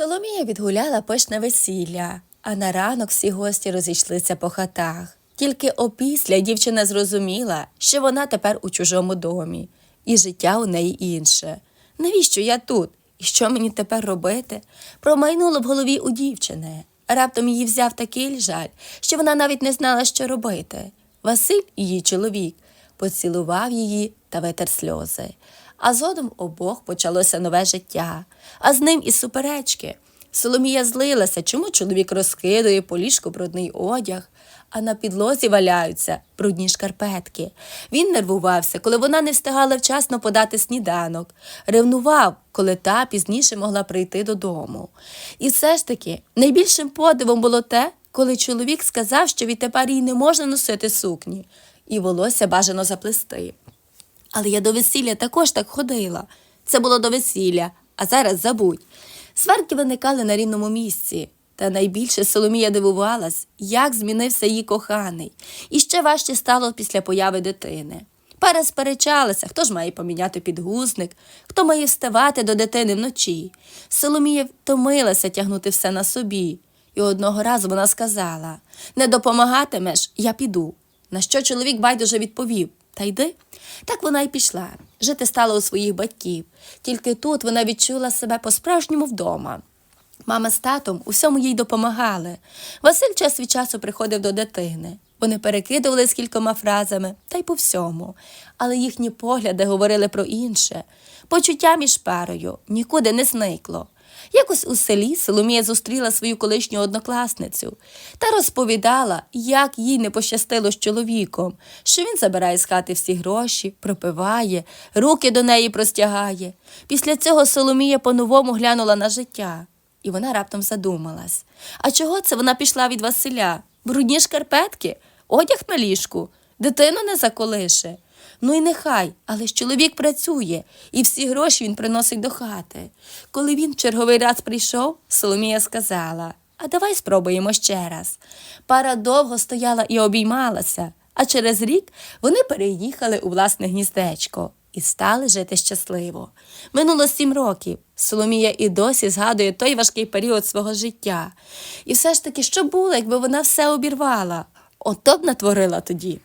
Соломія відгуляла пишне весілля, а на ранок всі гості розійшлися по хатах. Тільки опісля дівчина зрозуміла, що вона тепер у чужому домі, і життя у неї інше. Навіщо я тут? І що мені тепер робити? Промайнуло в голові у дівчини. Раптом її взяв такий жаль, що вона навіть не знала, що робити. Василь, її чоловік, поцілував її та витер сльози. А згодом обох почалося нове життя, а з ним і суперечки. Соломія злилася, чому чоловік розкидує по ліжку брудний одяг, а на підлозі валяються брудні шкарпетки. Він нервувався, коли вона не встигала вчасно подати сніданок, ревнував, коли та пізніше могла прийти додому. І все ж таки найбільшим подивом було те, коли чоловік сказав, що відтепер їй не можна носити сукні, і волосся бажано заплести. Але я до весілля також так ходила. Це було до весілля, а зараз забудь. Сварки виникали на рівному місці. Та найбільше Соломія дивувалась, як змінився її коханий, і ще важче стало після появи дитини. Пара сперечалася, хто ж має поміняти підгузник, хто має вставати до дитини вночі. Соломія втомилася тягнути все на собі. І одного разу вона сказала: Не допомагатимеш, я піду. На що чоловік байдуже відповів Та йди. Так вона й пішла. Жити стала у своїх батьків. Тільки тут вона відчула себе по-справжньому вдома. Мама з татом у всьому їй допомагали. Василь час від часу приходив до дитини. Вони перекидували з кількома фразами та й по всьому, але їхні погляди говорили про інше. Почуття між парою нікуди не зникло. Якось у селі Соломія зустріла свою колишню однокласницю та розповідала, як їй не пощастило з чоловіком, що він забирає з хати всі гроші, пропиває, руки до неї простягає. Після цього Соломія по-новому глянула на життя, і вона раптом задумалась. А чого це вона пішла від Василя? Брудні шкарпетки, одяг на ліжку, дитину не заколише. Ну і нехай, але ж чоловік працює, і всі гроші він приносить до хати. Коли він черговий раз прийшов, Соломія сказала: А давай спробуємо ще раз. Пара довго стояла і обіймалася, а через рік вони переїхали у власне гніздечко і стали жити щасливо. Минуло сім років. Соломія і досі згадує той важкий період свого життя. І все ж таки, що було, якби вона все обірвала? Ото б натворила тоді.